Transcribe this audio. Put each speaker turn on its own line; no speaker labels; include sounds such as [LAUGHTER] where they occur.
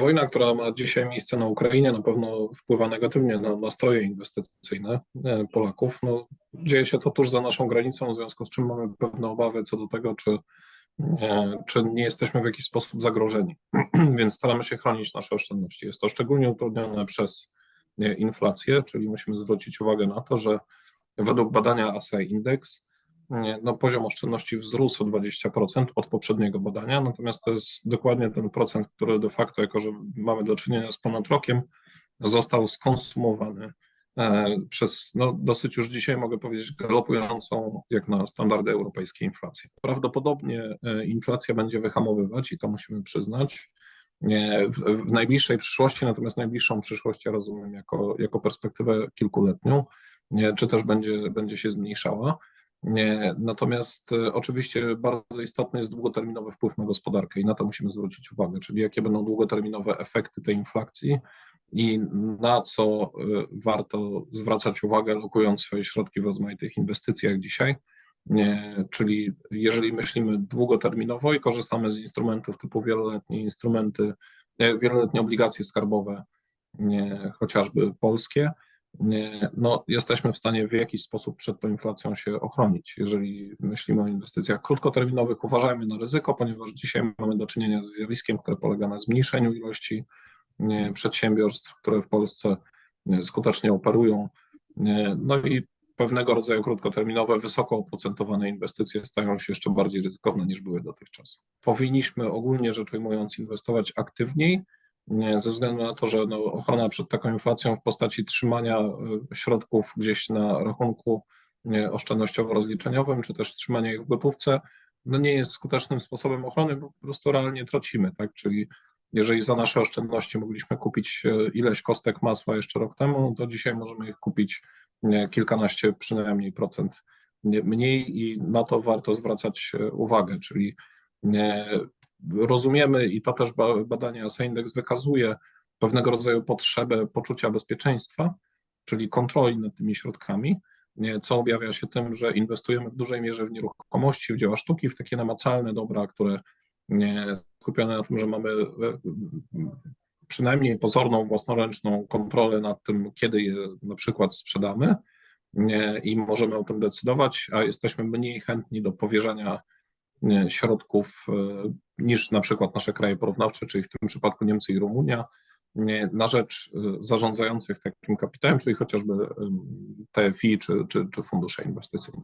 Wojna, która ma dzisiaj miejsce na Ukrainie, na pewno wpływa negatywnie na nastroje inwestycyjne e, Polaków. No, dzieje się to tuż za naszą granicą, w związku z czym mamy pewne obawy co do tego, czy, e, czy nie jesteśmy w jakiś sposób zagrożeni. [CLEARS THROAT] Więc staramy się chronić nasze oszczędności. Jest to szczególnie utrudnione przez e, inflację, czyli musimy zwrócić uwagę na to, że według badania ASA Index no, poziom oszczędności wzrósł o 20% od poprzedniego badania, natomiast to jest dokładnie ten procent, który de facto, jako że mamy do czynienia z ponad rokiem, został skonsumowany e, przez no, dosyć już dzisiaj mogę powiedzieć galopującą jak na standardy europejskie inflację. Prawdopodobnie e, inflacja będzie wyhamowywać i to musimy przyznać. W, w najbliższej przyszłości, natomiast najbliższą przyszłość ja rozumiem jako, jako perspektywę kilkuletnią, czy też będzie, będzie się zmniejszała. Natomiast e, oczywiście bardzo istotny jest długoterminowy wpływ na gospodarkę i na to musimy zwrócić uwagę, czyli jakie będą długoterminowe efekty tej inflacji i na co e, warto zwracać uwagę, lokując swoje środki w rozmaitych inwestycjach dzisiaj. Czyli jeżeli myślimy długoterminowo i korzystamy z instrumentów typu wieloletnie instrumenty, e, wieloletnie obligacje skarbowe, chociażby polskie, no, jesteśmy w stanie w jakiś sposób przed tą inflacją się ochronić. Jeżeli myślimy o inwestycjach krótkoterminowych, uważajmy na ryzyko, ponieważ dzisiaj mamy do czynienia z zjawiskiem, które polega na zmniejszeniu ilości przedsiębiorstw, które w Polsce skutecznie operują. No i pewnego rodzaju krótkoterminowe, wysoko oprocentowane inwestycje stają się jeszcze bardziej ryzykowne niż były dotychczas. Powinniśmy ogólnie rzecz ujmując inwestować aktywniej, ze względu na to, że no, ochrona przed taką inflacją w postaci trzymania e, środków gdzieś na rachunku oszczędnościowo-rozliczeniowym, czy też trzymania ich w gotówce, no nie jest skutecznym sposobem ochrony, bo po prostu realnie tracimy, tak? Czyli jeżeli za nasze oszczędności mogliśmy kupić e, ileś kostek masła jeszcze rok temu, to dzisiaj możemy ich kupić kilkanaście przynajmniej procent mniej i na to warto zwracać e, uwagę, czyli rozumiemy i to też badanie Index wykazuje pewnego rodzaju potrzebę poczucia bezpieczeństwa, czyli kontroli nad tymi środkami, co objawia się tym, że inwestujemy w dużej mierze w nieruchomości, w dzieła sztuki, w takie namacalne dobra, które skupione na tym, że mamy e, przynajmniej pozorną, własnoręczną kontrolę nad tym, kiedy je na przykład sprzedamy i możemy o tym decydować, a jesteśmy mniej chętni do powierzania środków e, niż na przykład nasze kraje porównawcze, czyli w tym przypadku Niemcy i Rumunia, na rzecz e, zarządzających takim kapitałem, czyli chociażby TFI czy, czy, czy fundusze inwestycyjne.